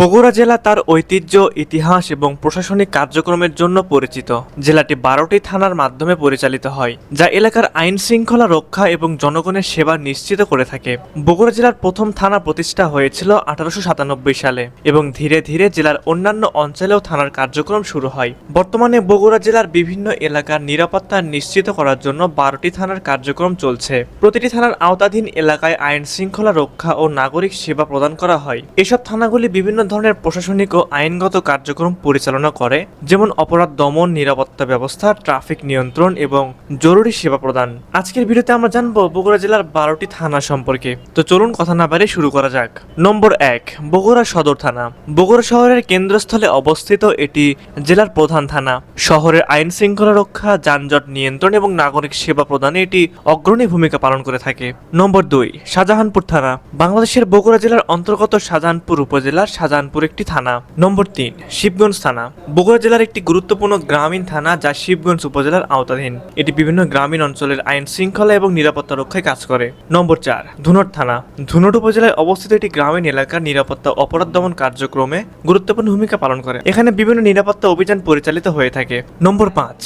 বগুড়া জেলা তার ঐতিহ্য, ইতিহাস এবং প্রশাসনিক কার্যক্রমের জন্য পরিচিত। জেলাটি বারোটি থানার মাধ্যমে পরিচালিত হয়, যা এলাকার আইন শৃঙ্খলা রক্ষা এবং জনগণের সেবা নিশ্চিত করে থাকে। বগুড়া জেলার প্রথম থানা প্রতিষ্ঠা হয়েছিল আঠারোশো সাতানব্বই সালে এবং ধীরে ধীরে জেলার অন্যান্য অঞ্চলেও থানার কার্যক্রম শুরু হয়। বর্তমানে বগুড়া জেলার বিভিন্ন এলাকার নিরাপত্তা নিশ্চিত করার জন্য বারোটি থানার কার্যক্রম চলছে। প্রতিটি থানার আওতাধীন এলাকায় আইন শৃঙ্খলা রক্ষা ও নাগরিক সেবা প্রদান করা হয়। এসব থানাগুলি বিভিন্ন ধরনের প্রশাসনিক ও আইনগত কার্যক্রম পরিচালনা করে, যেমন অপরাধ দমন, নিরাপত্তা ব্যবস্থা, ট্রাফিক নিয়ন্ত্রণ এবং জরুরি সেবা প্রদান। আজকের ভিডিওতে আমরা জানব বগুড়া জেলার বারোটি থানা সম্পর্কে। তো চলুন কথা না বাড়িয়ে শুরু করা যাক। নম্বর এক, বগুড়া সদর থানা। বগুড়া শহরের কেন্দ্রস্থলে অবস্থিত এটি জেলার প্রধান থানা। শহরের আইন শৃঙ্খলা রক্ষা, যানজট নিয়ন্ত্রণ এবং নাগরিক সেবা প্রদানে এটি অগ্রণী ভূমিকা পালন করে থাকে। নম্বর দুই, শাহজাহানপুর থানা। বাংলাদেশের বগুড়া জেলার অন্তর্গত শাহজাহানপুর উপজেলার শাহজাহানপুর একটি থানা। নম্বর তিন, শিবগঞ্জ থানা। বগুড়া জেলার একটি গুরুত্বপূর্ণ গ্রামীণ থানা যা শিবগঞ্জ উপজেলার আওতাধীন। এটি বিভিন্ন গ্রামীণ অঞ্চলের আইন শৃঙ্খলা এবং নিরাপত্তা রক্ষায় কাজ করে। নম্বর চার, ধুনট থানা। ধুনট উপজেলায় অবস্থিত একটি গ্রামীণ এলাকার নিরাপত্তা অপরাধ দমন কার্যক্রমে গুরুত্বপূর্ণ ভূমিকা পালন করে। এখানে বিভিন্ন নিরাপত্তা অভিযান পরিচালিত হয়ে থাকে। নম্বর পাঁচ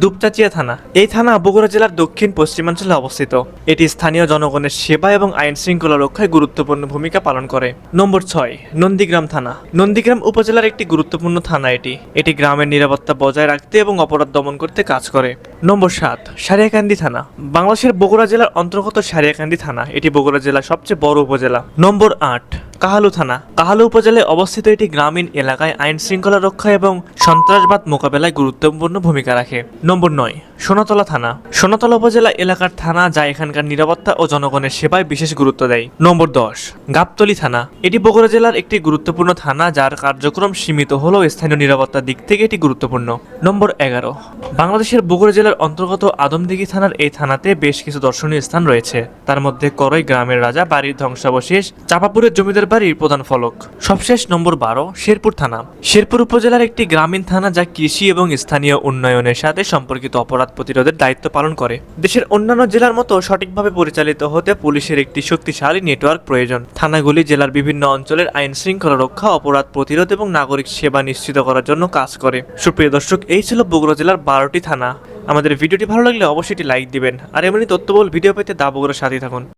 দুপচাচিয়া থানা। এই থানা বগুড়া জেলার দক্ষিণ পশ্চিমাঞ্চলে অবস্থিত। এটি স্থানীয় জনগণের সেবা এবং আইন শৃঙ্খলা রক্ষায় গুরুত্বপূর্ণ ভূমিকা পালন করে। নম্বর ছয়, নন্দীগ্রাম থানা। নন্দীগ্রাম উপজেলার একটি গুরুত্বপূর্ণ থানা এটি। এটি গ্রামের নিরাপত্তা বজায় রাখতে এবং অপরাধ দমন করতে কাজ করে। নম্বর সাত, সারিয়াকান্দি থানা। বাংলাদেশের বগুড়া জেলার অন্তর্গত সারিয়াকান্দি থানা। এটি বগুড়া জেলার সবচেয়ে বড় উপজেলা। নম্বর আট কাহালু থানা। কাহালু উপজেলায় অবস্থিত এটি গ্রামীণ এলাকায় আইন শৃঙ্খলা রক্ষা এবং সন্ত্রাসবাদ মোকাবেলায় গুরুত্বপূর্ণ ভূমিকা রাখে। নম্বর নয়। সোনাতলা থানা। সোনাতলা উপজেলা এলাকার থানা যা এখানকার নিরাপত্তা ও জনগণের সেবায় বিশেষ গুরুত্ব দেয়। নম্বর দশ, গাবতলি থানা। এটি বগুড়া জেলার একটি গুরুত্বপূর্ণ থানা যার কার্যক্রম সীমিত হলেও স্থানীয় নিরাপত্তার দিক থেকে এটি গুরুত্বপূর্ণ। নম্বর এগারো, বাংলাদেশের বগুড়া জেলার অন্তর্গত আদমদিঘি থানার এই থানাতে বেশ কিছু দর্শনীয় স্থান রয়েছে। তার মধ্যে করই গ্রামের রাজা, বাড়ির ধ্বংসাবশেষ, চাপাপুরের জমিদার বাড়ির প্রধান ফলক। সবশেষ নম্বর বারো, শেরপুর থানা। শেরপুর উপজেলার একটি গ্রামীণ থানা যা কৃষি এবং স্থানীয় উন্নয়নের সাথে সম্পর্কিত অপরাধ প্রতিরোধের দায়িত্ব পালন করে। দেশের অন্যান্য জেলার মতো সঠিকভাবে পরিচালিত হতে পুলিশের একটি শক্তিশালী নেটওয়ার্ক প্রয়োজন। থানাগুলি জেলার বিভিন্ন অঞ্চলের আইন শৃঙ্খলা রক্ষা, অপরাধ প্রতিরোধ এবং নাগরিক সেবা নিশ্চিত করার জন্য কাজ করে। সুপ্রিয় দর্শক, এই ছিল বগুড়া জেলার বারোটি থানা। আমাদের ভিডিওটি ভালো লাগলে অবশ্যই লাইক দিবেন। আর এমনি তথ্যবল ভিডিও পেতে দা সাথে থাকুন।